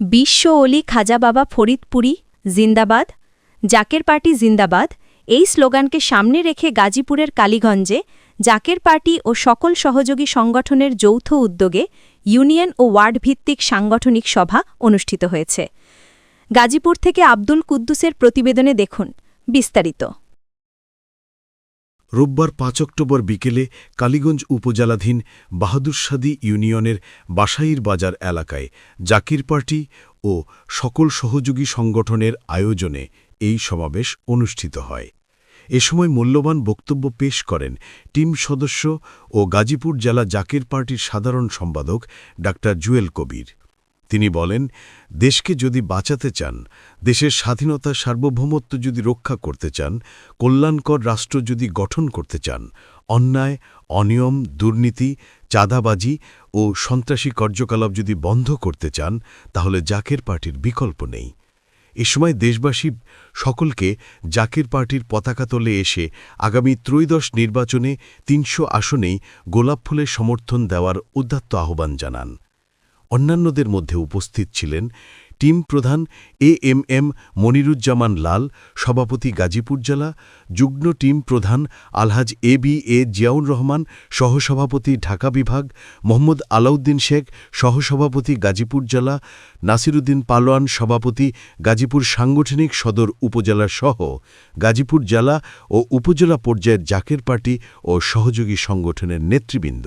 বিশ্ব অলি খাজা বাবা ফরিদপুরি, জিন্দাবাদ, জাকের পার্টি জিন্দাবাদ, এই স্লোগানকে সামনে রেখে গাজীপুরের কালীগঞ্জে জাকের পার্টি ও সকল সহযোগী সংগঠনের যৌথ উদ্যোগে ইউনিয়ন ও ওয়ার্ড ভিত্তিক সাংগঠনিক সভা অনুষ্ঠিত হয়েছে। গাজীপুর থেকে আব্দুল কুদ্দুসের প্রতিবেদনে দেখুন বিস্তারিত। রোববার পাঁচ অক্টোবর বিকেলে কালীগঞ্জ উপজেলাধীন বাহাদুরসাদি ইউনিয়নের বাসাইর বাজার এলাকায় জাকির পার্টি ও সকল সহযোগী সংগঠনের আয়োজনে এই সমাবেশ অনুষ্ঠিত হয়। এ সময় মূল্যবান বক্তব্য পেশ করেন টিম সদস্য ও গাজীপুর জেলা জাকির পার্টির সাধারণ সম্পাদক ডা জুয়েল কবির। তিনি বলেন, দেশকে যদি বাঁচাতে চান, দেশের স্বাধীনতা সার্বভৌমত্ব যদি রক্ষা করতে চান, কল্যাণকর রাষ্ট্র যদি গঠন করতে চান, অন্যায়, অনিয়ম, দুর্নীতি, চাঁদাবাজি ও সন্ত্রাসী কার্যকলাপ যদি বন্ধ করতে চান, তাহলে জাকের পার্টির বিকল্প নেই। এ সময় দেশবাসী সকলকে জাকির পার্টির পতাকা তলে এসে আগামী ত্রয়োদশ নির্বাচনে তিনশো আসনেই গোলাপ ফুলের সমর্থন দেওয়ার উদ্যাত্ত আহ্বান জানান। অন্যান্যদের মধ্যে উপস্থিত ছিলেন টিম প্রধান A M M Moniruzzaman Lal, সভাপতি গাজীপুর জেলা যুগ্ম টিম প্রধান Alhaj A B A Ziaur Rahman, সহসভাপতি ঢাকা বিভাগ, মোহাম্মদ আলাউদ্দিন শেখ, সহসভাপতি গাজীপুর জেলা নাসিরুদ্দিন পালোয়ান, সভাপতি গাজীপুর সাংগঠনিক সদর উপজেলা সহ গাজীপুর জেলা ও উপজেলা পর্যায়ের জাকের পার্টি ও সহযোগী সংগঠনের নেতৃবৃন্দ।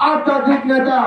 আধ্যাত্মিক নেতা